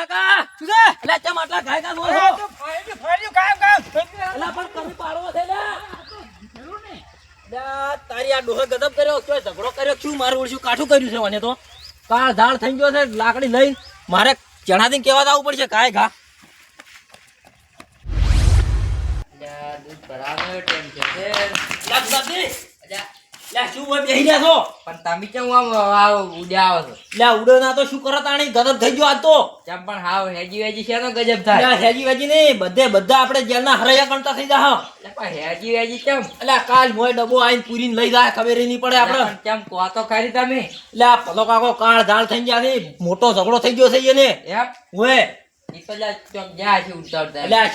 અલા એ હા શિરપા ભલા કા શું છે? અલા ચમ આટલા ઘાય કા બોલો અરે, આ તો ફાડ્યું, ફાડ્યું, કામ, કામ. અલા પણ કમી પાડવો છે લ્યા. લ્યા, તારી આ ડોહે ગજબ કર્યો. ચોય ઝઘડો કર્યો? શું મારું ઓળશું કાઠું કર્યું છે મને તો? કાળ ધાળ થઈ ગયો છે લાકડી લઈ. મારે ચણાથી કેવા આવવું પડશે કાય ઘા? દૂધ છે. શું હોય બેહી રહ્યા છો? પણ તમે કેમ આમ આવ ઉડ્યા આવો છો? લ્યા, ઉડો ના તો શું કરો તાણી ગજબ થઈ ગયો આજ તો. કેમ પણ હાવ હેજી વેજી શેનો ગજબ થાય. લ્યા, હેજી વેજી નહીં બધે બધા આપણે જેલના હરૈયા ગણતા થઈ જા અલ્યા, પણ હેજી વેજી કેમ? એટલે કાલ મોય ડબ્બો આઈને પૂરીને લઈ જાય ખબર નહીં પડે આપણે. કેમ કહો તો ખરી તમે? એટલે આ પલો કાકો કાળ ધાળ થઈ ગયા છે મોટો ઝઘડો થઈ ગયો છે એને. એમ? હુએ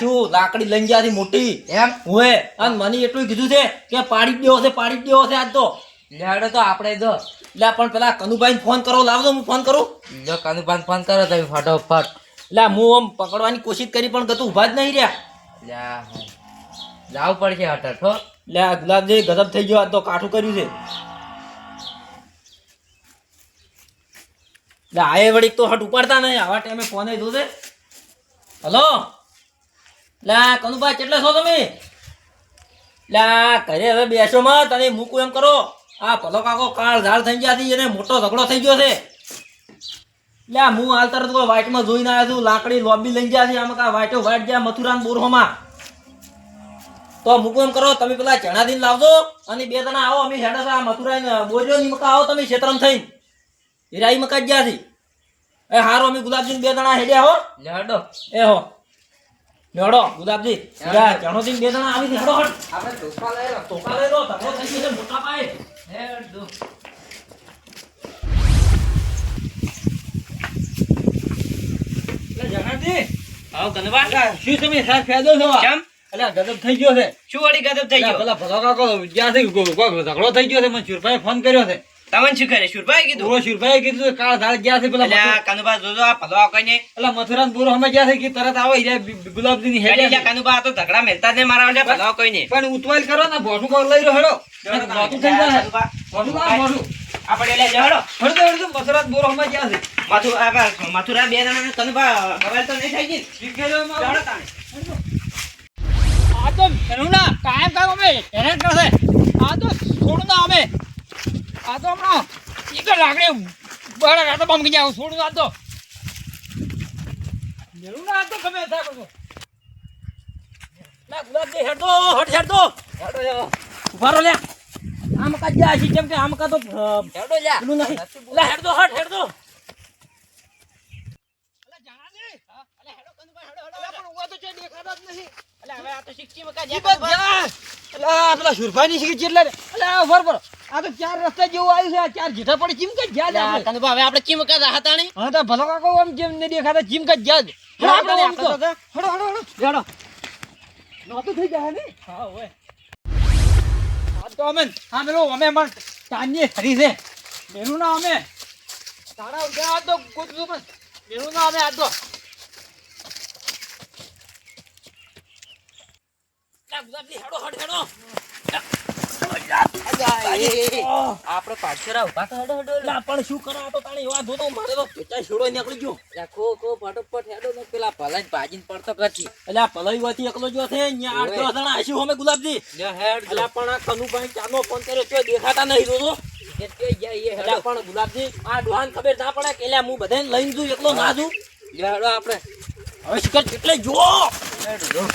શું લાકડી લઈ ગયા મોટી? એમ? હોય અને મને એટલું કીધું છે કે પાડી દેવો છે પાડી દેવો છે આજ તો. લેડો તો આપણે જો. એટલે પણ પેલા કનુભાઈ ફોન કરો લાવજો હું ફોન કરું. જો કનુભાઈ ફોન કરો તમે ફટોફટ. એટલે હું આમ પકડવાની કોશિશ કરી પણ ગતું ઊભા જ નહીં રહ્યા. લાવ પડશે હટર હો. એટલે આ ગુલાબજી ગજબ થઈ ગયો આજ તો કાઠું કર્યું છે. એટલે આ વળી તો હટ ઉપાડતા નહીં. આવા ટાઈમે ફોન જોશે હલો? લા કનુભાઈ કેટલે છો તમે? લા, ઘરે હવે બેસો માં, તને મૂકું એમ કરો. આ ભલો કાકો કાળ ઝાડ થઈ ગયા છે, એને મોટો ઝઘડો થઈ ગયો છે. લ્યા હું હાલ તરત કોઈ વાઇટમાં જોઈને આવ્યો છું, લાકડી લોબી લઈ ગયા છે, આમાં કા વાઇટો વાઇટ ગયા મથુરાન બોરહોમાં. તો મૂકું એમ કરો, તમે પેલા ચણા દિન લાવજો, અને બે જણા આવો, અમે હેડા મથુરા બોજો ની મકા આવો, તમે ક્ષેત્રમ થઈ હિરાઈ મકા ગયા છે. એ હારો અમે ગુલાબજી બે જણા હેડ્યા હો. લેડો એ હો. લેડો ગુલાબજી. જા ચણો દિન બે જણા આવી હેડો હટ આપણે ટોપા લઈ લો. ટોકા લઈ લો થઈ ગયો મોટા પાય. હેડો. જણાજી, આવો ધન્યવાદ. શું તમે સાર ફેદો છો? કેમ? અલ્યા, ગજબ થઈ ગયો છે. શું વળી ગજબ થઈ ગયો? પેલા ભલો કાકો ઝઘડો થઈ ગયો છે. મને શુરભાઈએ ફોન કર્યો છે. તમને શું કરે શુરભાઈ કીધું પૂરો શુરભાઈ કીધું કાળ ધાળ ગયા છે પેલા કનુભા જોજો આ ભલો આ કઈને પેલા મથુરાન બોરો હમે ગયા છે કે તરત આવો હીરા ગુલાબજી ની હેડ્યા છે. કનુભા તો ઝઘડા મેલતા જ નહીં મારા વાળા ભલો કોઈ પણ ઉતવાલ કરો ને ભોસું કર લઈ રહ્યો હેડો મોટું થઈ જાય ભોસું લાવો, ભોસું. આપણે લે જહડો હળદો હળદો મથુરાન બોરો હમે ગયા છે મથુરા મથુરા બે જણા કનુભા મોબાઈલ તો નહીં થઈ ગઈ શીખેલોમાં જહડો તાને આ તો કાયમ કાયમ અમે હેરાન કરશે આ તો છોડું ના અમે આ તો હમણાં એક જ લાકડી બહાર આ તો બમકી જાવ છોડું આ તો. મેનુના આ તો ગમે તે કરો લા ગુલાબજી હેડો હટ હેડો ઊભા રહો લ્યા આમ કા જ્યાં છે કેમ કે આમ કા તો હેડો લ્યા પેલું નહીં લા હેડો હટ હેડો અલા જાણાજી અલા હેડો કનુભાઈ હેડો હેડો પણ ઉવા તો છે દેખાતા જ નહીં અલા હવે આ તો શીખી મકા જા. અલા પેલા સુરભાઈની શીખી છે એટલે. રે. અલા ઊભા રહો. આ તો ચાર રસ્તા જેવું આવ્યું છે આ ચાર જીઠા પડી ચીમ કઈ ગયા છે આપણે. હવે આપણે ચીમ કા હતાણી હા તો ભલો કાકો આમ જેમ નહીં દેખાતા ચીમ કઈ ગયા છે. હેડો આપણે આમ તો. હેડો હેડો હેડો. હેડો. નહોતું થઈ જાય ને? હા ઓય. આ તો અમે હા પેલું અમે અમાર ચાંદની હરી છે. મેનું ના અમે. તારા ઉડ્યા આ તો ગોતવું પણ. ના અમે આ તો. હેડો હેડો આપણે પાછળ ઊભા તો હેડો હેડો પણ શું કરો? તો તાણી એવા ધોતો મારે તો પેટા છોડો નીકળી ગયો. લ્યા, ખો ખો ફટોફટ હેડો ને પેલા ભલા ભાજીને પડતો કરતી એટલે વાથી એકલો જો છે અહીંયા આઠ દસ જણા હશું અમે ગુલાબજી. હેડ એટલે પણ આ કનુભાઈ ચાનો ફોન કર્યો તો દેખાતા નહીં જોજો. કે એટલે હેડો પણ ગુલાબજી આ ડોહાને ખબર ના પડે કે હું બધાને લઈને જઉં એકલો ના જઉં. હેડો આપણે. હવે કેટલે એટલે જાન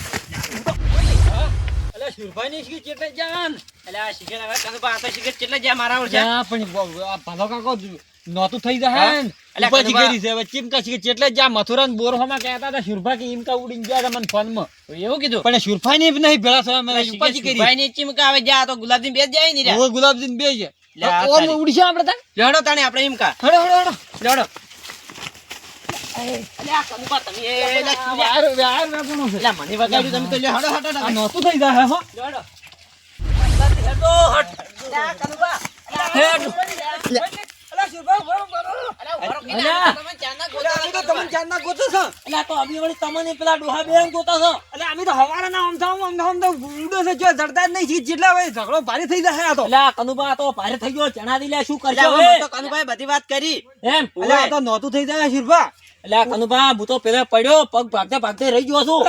આ તો શિખર કેટલે જ્યાં મારા ઓળખે જ્યાં પણ બ- આ ભલો કાકો નહોતું થઈ જાય? ને. એટલે કનુભા- કરી છે. ચીમ કા શીખી જ્યાં મથુરા બોરહોમાં કહેતા હતા સુરભા કે ઈમ ઉડીને ગયા હતા મને ફોનમાં. એવું કીધું? પણ સુરભાઈ ની નહીં ભેળા થવા મેં કરી. ભાઈ ની ચીમકા આવે જ્યાં તો ગુલાબજી બે જાય નહીં હવે ગુલાબજીન બે છે ઓમ. ઉડીશું આપણે તાન લેડો તાણે આપણે હેડો હેડો હેડો. લેડો. એટલે એટલે મને વગાડ્યું તમે તો લે હડો હડો આ નહોતું થઈ જાય હો. લેડો. ઝઘડો ભારે થઈ જશે આ તો કનુભા તો ભારે થઈ ગયો ચણા લે શું કરશે કનુભાઈ બધી વાત કરી એમ તો નહોતું થઈ જાય શિરભા એટલે કનુભા હું તો પેલા પડ્યો પગ ભાગતા ભાગતે રહી ગયો છું.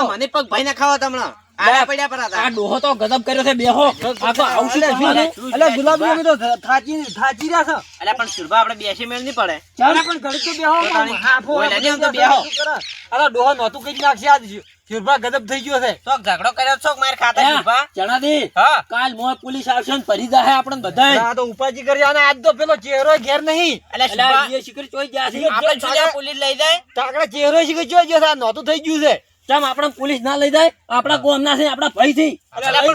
હમણાં મને પગ ભાઈ ના ખાવા તમને આડા પડ્યા પર હતા. આ ડોહો તો ગજબ કર્યો છે બેહો. આ તો આવું એટલે કરવાનું? શું- એટલે ગુલાબી અમે તો થા- થાચી થાચી રહ્યા છે? એટલે પણ સુરભા આપણે બેસી મેળ નહીં પડે. ચાલે પણ ઘડીક તો બેહો. હાફો ઓય તો બેહો. કરે? ડોહો નહોતું કરી નાખશે આજ. શિરભા ગજબ થઈ ગયો છે. તો ઝઘડો કર્યો છો માર ખાતા હે, સુરભા? ચણા હા. કાલ મોય પોલીસ આવશે ને ભરી જાહે આપણને બધાય. આ તો ઉપાજી કરી અને આજ તો પેલો ચહેરો ઘેર નહીં. એટલે સુરભા એ શિખર ચોઈ ગયા છે. આપણે પોલીસ લઈ જાય? તાકડા ચહેરો આ નહોતું થઈ ગયું છે. ચમ આપણે પોલીસ ના લઈ જાય આપણા ગોમના છે આપણા ભાઈ થી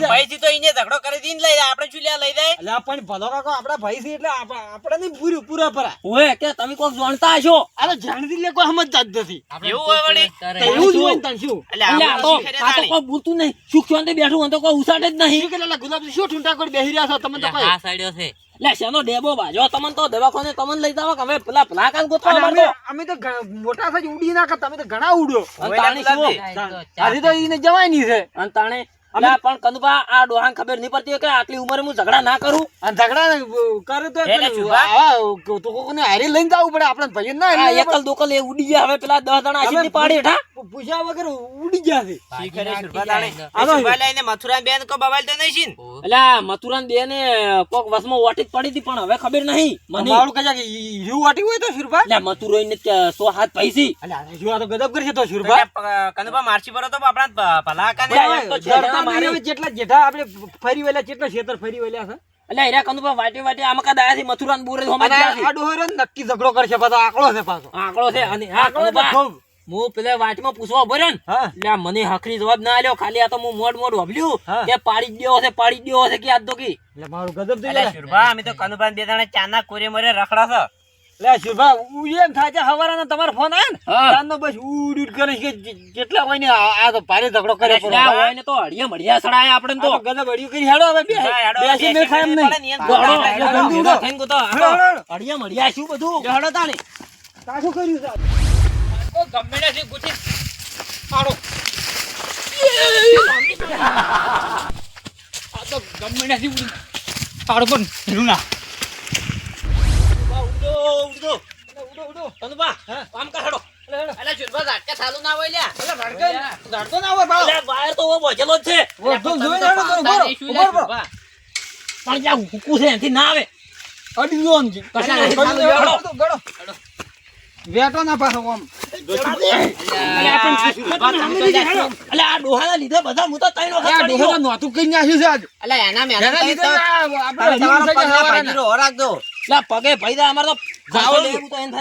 ભાઈ થી તો એને ઝઘડો કરી દીને લઈ જાય આપણે શું લઈ જાય? એટલે પણ ભલો કાકો આપણા ભાઈ થી એટલે આપણે નહીં પૂરું પૂરા પરા ઓએ કે તમે કોક જાણતા હશો? આ જાણતી લે કોઈ સમજતા જ નથી. એવું હોય વળી? એવું જ હોય ને શું? એટલે આ તો આ તો કોઈ બોલતું નહીં. સુખ શાંતિ બેઠું તો કોઈ ઉસાડે જ નહીં. કે લાલા ગુલાબજી શું ઠુંટા કરી બેહી રહ્યા છો? તમે તો કોઈ એટલે શેનો ડેબો બાજો તમને તો દવાખાને તમને લઈ જાવ કે હવે પેલા ગોતવા અને અમે અમે તો મોટા સાજ ઉડી ના તમે તો ઘણા ઉડ્યો. તાણે શું? આજે તો એને જવાય નહીં છે. અને તાણે એટલે પણ કંદુભા આ ડોહાન ખબર નહીં પડતી કે આટલી ઉંમરે હું ઝઘડા ના કરું? અને ઝઘડા કરે તો એટલે તો કોકને હારી લઈને જવું પડે આપણે ભાઈ ના હારી એકલ દોકલ એ ઉડી ગયા હવે પેલા દસ જણા આશી પાડી હેઠા? પૂજા વગર ઉડી ગયા છે. સુરભા સુરભા લઈને? મથુરા બેન કો બવાલ તો નહીં છીન આ મથુરાન બે ને કોક વસમાં વાટી જ પડી હતી પણ હવે ખબર નહીં. મને મારું કજા કે યુ વાટી હોય તો શુરભા એટલે મથુરો ને સો હાથ પૈસી. એટલે યુ આ તો ગદબ કરી છે તો શુરભા એટલે મારસી પર તો આપણા ભલા કાને બરાબર. એક તો છે. જડતા જડતા મારી. મારી જેટલા જેઠા આપણે ફરી વેલા જેટલા ખેતર ફરી વેલા છે એટલે હીરા કંદુભા વાટી વાટી આમાં કા દાયા થી મથુરાન બોરે હોમાં અને ગયા છે. આ ડોહરો નક્કી ઝઘડો કરશે પાછો આકડો છે પાછો આંકડો છે અને હા આંકડો એટલે કંદુભા, ખૂબ. હું પેલા વાટમાં પૂછવા ઊભો રહ્યો એટલે મને હાખરી જવાબ ના આલ્યો ખાલી આ તો હું મોડ મોડ વાપર્યું. કે પાડી જ દેવો છે પાડી જ દેવો છે કે આજ તો કી એટલે મારું ગજબ થઈ જાય અમે તો કનુભાઈ બે જણા ચાના કોરે મરે રખડા છો એટલે શુરભા ઉ એમ થાય હવારાનો તમારો ફોન આવ્યો ને? હા. બસ ઉડ ઉડ કરે કે જેટલા હોય ને આ તો ભારે ઝઘડો કરે પડો. હોય ને તો હડિયા મડિયા સડાય આપણે તો. ગજબ અડિયું કરી હેડો હવે બે. બેસી મેળ ખાય એમ નહીં. ને ગોળો. ગંદુ ઉડો થઈને ગોતો. આ તો હેડો, હેડો. શું બધું? હેડો તાણી. કાઠું કર્યું છે. ઓ ગમે છે થી ગુચી પાડો. આ તો ગમે નથી ઉડી પાડો પણ ના. ઉડો ઉડો ઉડો ઉડો આમ કર હેડો. એટલે સુરભા ઝાટકા ચાલુ ના હોય લ્યા. ધાડતો ના હોય પાડો વાયર તો ઓવો બોજેલો જ છે વધુ જોઈને હેડો તો ઊભો ઊભો પણ જ્યાં હુકુ છે એનાથી ના આવે અડી ગયો આમ જી. કશું અડી નહીં, ગયો, ચાલો, ગળો, ગળો. વેટો ના પાછો આમ અલે આ ડોહાના લીધે બધા હું તો ત્રણ વખત આ પડી ડોહો ગયો. તો નહોતું કઈ નાખ્યું છે આજ એના લીધે આપણે જવાના. લે પગે ભૈદા અમારે તો ખાસો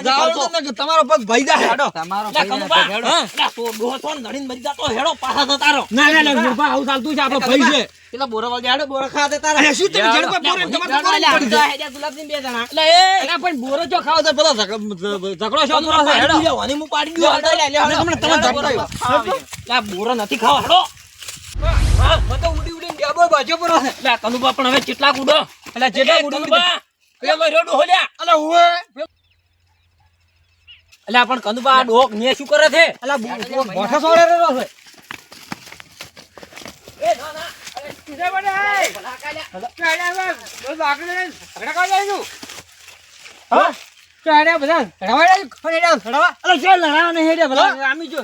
જાવડો- તો એને તો તમારો પગ ભૈદા હેડો. તમારો લે કંદુભા, હા, તો ડોહો ને નડીને મરી જાતો હેડો પાછા તો તારો ના ના ના ગુરબા આવું ચાલતું છે આપણો ભઈ છે. પેલા બોરો વાળી હાડો, બોરો ખાવા દેતા રહો. શું તમે જડબા બોરે? લે, તમારે તો હેડો, પડી જાય. હેડો, ગુલાબસિંહ બે જણા. એટલે એ અરે પણ બોરો જો ખાવ તો પેલો ઝઘ- ઝઘડો શો કરો હેડો. દીધો, હું પાડી ગયો લે, લે, લે, તમને તમે હેડો, ઝઘડો બોરો લે આ બોરો નથી ખાવ હેડો. હા મતો ઉડી ઉડીને ડેબો બાજો પર છે. કનુબા પણ હવે કેટલા ઉડો એટલે જેટલા ઉડી પેલો રહ્યો હોલ્યા અલા અલે અલા પણ કંદુભા આ ને શું કરે છે? અલા બોઠા સોળે રહ્યો છે. એ ના ના. અરે સીધે બને હા. ચાડ્યા બધા. રવાડ્યા ખોડ્યા ખડવા અલે જો લડાવા નહીં હેડ્યા બધા આમી જો.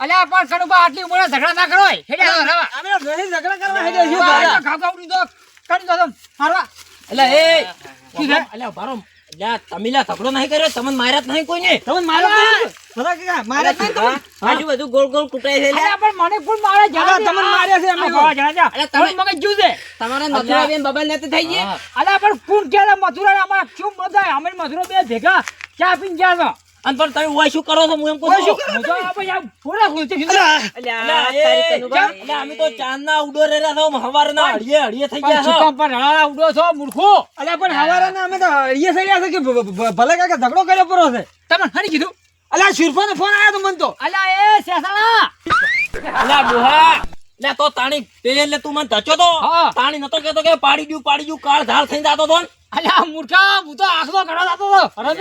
અલ્યા પણ કડુબા આટલી ઉંમરે ઝઘડા ના કરો હોય. હેડે આવો, રવા. અમે ઝઘડા કરવા હેડ્યા દો. દો તમ. મારવા. એટલે એ એટલે બારો એટલે ઝઘડો નહીં કર્યો તમને માર્યા નહીં કોઈને. તમે મારો બધા કે મારે નહીં તમને? આજુ બધું ગોળ ગોળ કૂટાય છે પણ મને ફૂલ મારે જરા તમને માર્યા છે અમે. ખાવા જરા જા. તમે- મગજ જ્યું છે. તમારા નથુરાબેન બબાલ નથી થઈ ગઈ હા. અલ્યા પણ કોણ કે મથુરા અમારા શું બધા અમે મથુરા બે ભેગા ચા પીને ગયા. અને પણ તમે ઓય શું કરો છો? હું એમ કહું ઓય શું છું કરો? હું તો આ ભાઈ આ ફૂલા ખુલતી છું. અલ્યા. એટલે અમે તો ચાંદના ઉડો રેરા છો હવારના હળીએ હળીએ થઈ ગયા છો. સુકામ પણ હળા ઉડો છો મૂર્ખો? અલ્યા પણ હવારાના અમે તો હળીએ થઈ ગયા છે કે ભલે કાકા ઝઘડો કર્યો પરો છે. તમે હણી કીધું? અલ્યા શુરફાનો ફોન આવ્યો તો મન તો. અલ્યા એ સેસાળા અલ્યા ડોહા લે તો તાણી પેલે તું મને ધચો તો. તાણી નતો કેતો કે પાડી દઉં પાડી દઉં કાળ ધાર થઈ જતો તો અલ્યા મૂર્ખા હું તો આખલો ઘડો જતો તો. અરે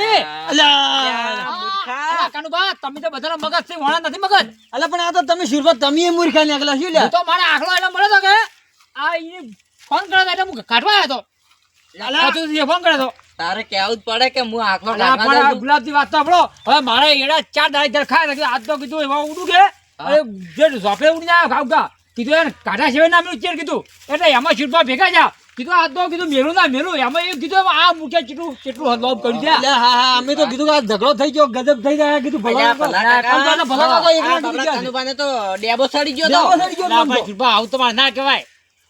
અલ્યા કનુભા તમે તો બધાના મગજથી વણા નથી મગજ. અલ્યા પણ આ તો તમે સુરભા તમે એ મૂર્ખા નીકળ્યા શું લ્યા તો મારા આખલો એટલે મળે તો કે આ ઈ ફોન કર્યો એટલે હું કાઢવા આવ્યો હતું ફોન કર્યો તો. તારે કેવું જ પડે કે હું આખલો. ગુલાબની વાત તો સાંભળો. હવે મારે એડા ચાર દાડી ખાય આજ તો કીધું એવા ઉડું કે. અરે જે ઝોપે ઉડી જાય ખાવ ખા. કીધું યાર કાઢા સિવાય ના મેળું ચેર કીધું. એટલે એમાં શીટમાં ભેગા જા કીધું આ તો કીધું મેળું ના મેળું એમાં એ કીધું આ મૂકે કેટલું કેટલું લોભ કરી દે હા હા અમે તો કીધું કે આ ઝઘડો થઈ ગયો ગજબ થઈ ગયા કીધું ભલા ભલા તો ડૂબી સડી ગયો ડેબો તો સડી ગયો અલા, તો. ભાઈ શીટમાં આવું તો મારે ના કહેવાય.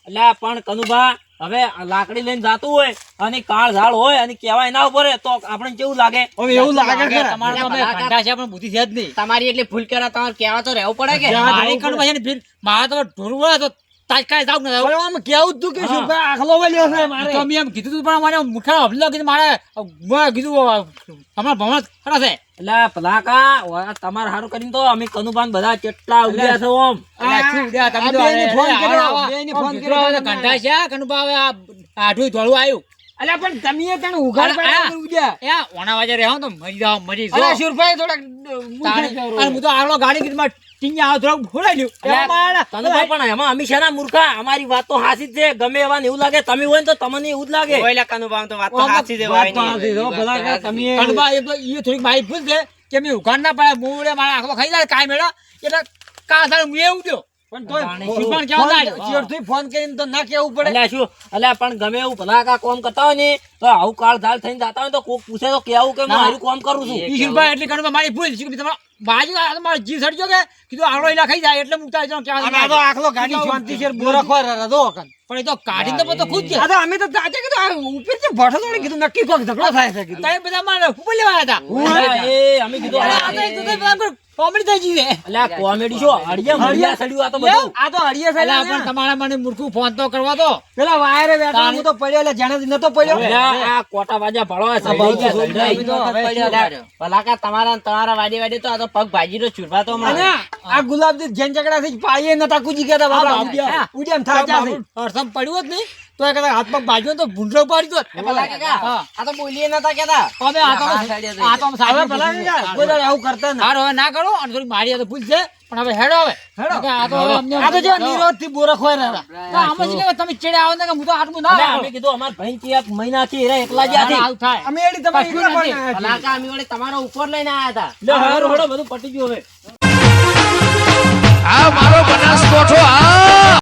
એટલે પણ કનુભા હવે લાકડી લઈને જાતું હોય અને કાળ ઝાડ હોય અને કેવાય ના ઉપર તો આપણે કેવું લાગે? હવે એવું લાગે. તમારે તો. કંટા છે પણ બુદ્ધિ છે જ નહીં. તમારી એટલી ભૂલ કરા તમારે કેવા તો રહેવું પડે કે? મારી કણ છે ભીલ મારા મારે તો ઢોરું વળે તો તાજકાએ જાવ ને જાવ. આમ કેવું તું કે શું આખલો વળ્યો છે મારે. તો એમ કીધું તું પણ મને મુઠા હમલો કીધું મારે કીધું તમારા ભવન ખરા છે. એટલે ભલાકા વા- તમારે સારું કરીને તો અમે કનુભાન બધા કેટલા ઉડ્યા છો ઓમ ફોન કર્યો, આવા- આમ ફોન મિત્રો કર્યો હવે તો તમે. કંટાળ્યા છે આ કનુભા હવે આ ધોળું આવ્યું અલ્યા પણ તમે તને ઉઘાડ પડ્યા ઉડ્યા. એ આ વાજે રહેવા તો મરી જાવ મરી જાવ. અરે સુરભાઈ થોડા અને હું તો આગળ ગાડી કીધી લ્યું. કનુભાઈ પણ એમાં મૂર્ખા અમારી વાત તો હાસી છે. ગમે એવા ને એવું લાગે તમે હોય ને તો તમને એવું જ લાગે. ઓયલા કાનુબાને તો વાત તો ઓમાં છે વાત તો ભાઈની. છે, ભલા તમે કનુભા એ તો ઈ થોડીક મારી ભૂલ છે કે મેં ઉઘાડ ના પાડ્યા મૂળે મારા આખલો ખાઈ જાય કાઈ મેળા? એટલે કાં થાય હું એવું દ્યો પણ તોય જાણે ફોન- થાય? ફોન- ફોન કરીને તો ના કેવું પડે. અલ્યા શું? અલ્યા પણ ગમે એવું ભલાકા કોમ કરતા હોય ને તો આવું કાળ થઈને જાતા હોય તો કોક પૂછે તો કેવું કે હું. હારું કોમ કરું છું. મારી ભૂલ છે. તમારા બાજુ મારો જીવ સડજો કે? કીધું આગળ એલા ખાઈ જાય એટલે મુકતા જાઉં ક્યાં આ તો આખલો ગાડી શાંતિ છે. બોરા ખોરા રધો અકન. પણ એ તો કાઢીને તો બધો ખુદ છે આ તો અમે તો આજે કીધું આ ઉપરથી ભઠો તોડી કીધું નક્કી કોક ઝઘડો થાય છે કીધું. તમે બધા મારે ઉપર લેવા હતા. એ અમે કીધું આ તો અલ્યા, એક તો તમે બધા કોમેડી થઈ ગઈ એટલે આ કોમેડી શું હળિયા હળિયા સડ્યું આ તો બધું. આ તો હળિયા થાય પણ તમારા મને મૂર્ખું ફોન તો કરવા તો પેલા વાયરે બેઠા હું તો પડ્યો એટલે જાણે નતો પડ્યો. આ કોટા વાજા ભળવા છે. ભલાકા તમારા તમારા વાડી વાડી તો આ તો પગ ભાજીનો ચૂરવા તો મને આ ગુલાબજી જેન ચકડા થી પાઈએ નતા કુજી ગયા તા બાપા બાપા, ઉડ્યા થા ને અડસમ પડ્યું જ નહીં. તો કદાચ હાથ પગ બાજુ તો ભૂંડરો પાડી દો. આ તો બોલીએ નતા કેતા અમે આ તો આ તો હવે સાચું ભલા કોઈ આવું કરતા ના. હારું, હવે ના કરો અને થોડી મારી તો ભૂલ છે પણ હવે હેડો હવે. હેડો. કે આ તો હવે અમને આ તો જો નિરોધથી બોરા ખોય રહ્યા. તો આમાં શું કહેવાય, તમે ચડે આવો ને કે હું તો આટલું ના. અમે કીધું અમાર ભાઈ થી એક મહિનાથી એરા એકલા જ આથી. આવું થાય. અમે એડી તમારી કશું પણ ના અમે વળી તમારો ઉપર લઈને આયા હતા. લે, હારું, હારું, બધું પટી ગયું હવે. આ મારો બનાસકોઠો આ!